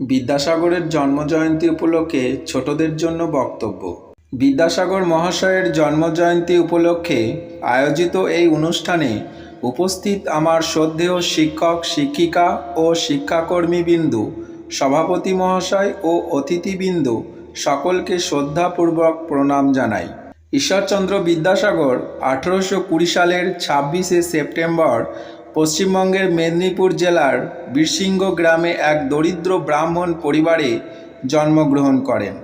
বিদ্যাসাগরের জন্মজয়ন্তী উপলক্ষে ছোটদের জন্য বক্তব্য। বিদ্যাসাগর মহাশয়ের জন্মজয়ন্তী উপলক্ষে আয়োজিত এই অনুষ্ঠানে উপস্থিত আমার শ্রদ্ধেয় শিক্ষক, শিক্ষিকা ও শিক্ষাকর্মীবৃন্দু, সভাপতি মহাশয় ও অতিথিবৃন্দু সকলকে শ্রদ্ধাপূর্বক প্রণাম জানাই। ঈশ্বরচন্দ্র বিদ্যাসাগর আঠেরোশো কুড়ি সালের ছাব্বিশে সেপ্টেম্বর পশ্চিমবঙ্গের মেদিনীপুর জেলার বীরসিংহ গ্রামে এক দরিদ্র ব্রাহ্মণ পরিবারে জন্মগ্রহণ করেন।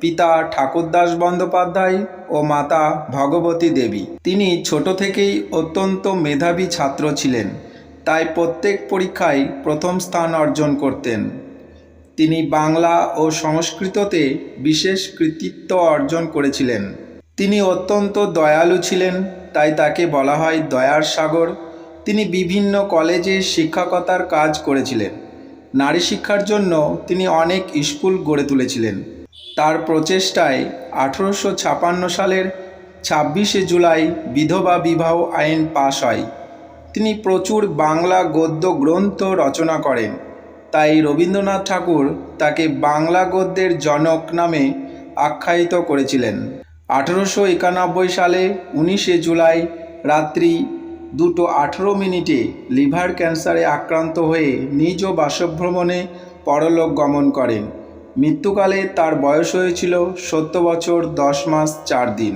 পিতা ঠাকুরদাস বন্দ্যোপাধ্যায় ও মাতা ভগবতী দেবী। তিনি ছোট থেকেই অত্যন্ত মেধাবী ছাত্র ছিলেন। তাই প্রত্যেক পরীক্ষায় প্রথম স্থান অর্জন করতেন। তিনি বাংলা ও সংস্কৃততে বিশেষ কৃতিত্ব অর্জন করেছিলেন। তিনি অত্যন্ত দয়ালু ছিলেন, তাই তাকে বলা হয় দয়ার সাগর। তিনি বিভিন্ন কলেজে শিক্ষকতার কাজ করেছিলেন। নারী শিক্ষার জন্য তিনি অনেক স্কুল গড়ে তুলেছিলেন। তার প্রচেষ্টায় আঠেরোশো ছাপান্ন সালের ছাব্বিশে জুলাই বিধবা বিবাহ আইন পাশ হয়। তিনি প্রচুর বাংলা গদ্য গ্রন্থ রচনা করেন। তাই রবীন্দ্রনাথ ঠাকুর তাকে বাংলা গদ্যের জনক নামে আখ্যায়িত করেছিলেন। আঠেরোশো একানব্বই সালে উনিশে জুলাই রাত্রি দুটো আঠেরো মিনিটে লিভার ক্যান্সারে আক্রান্ত হয়ে নিজ বাসভ্রমণে পরলোক গমন করেন। মৃত্যুকালে তার বয়স হয়েছিল সত্তর বছর, দশ মাস, চার দিন।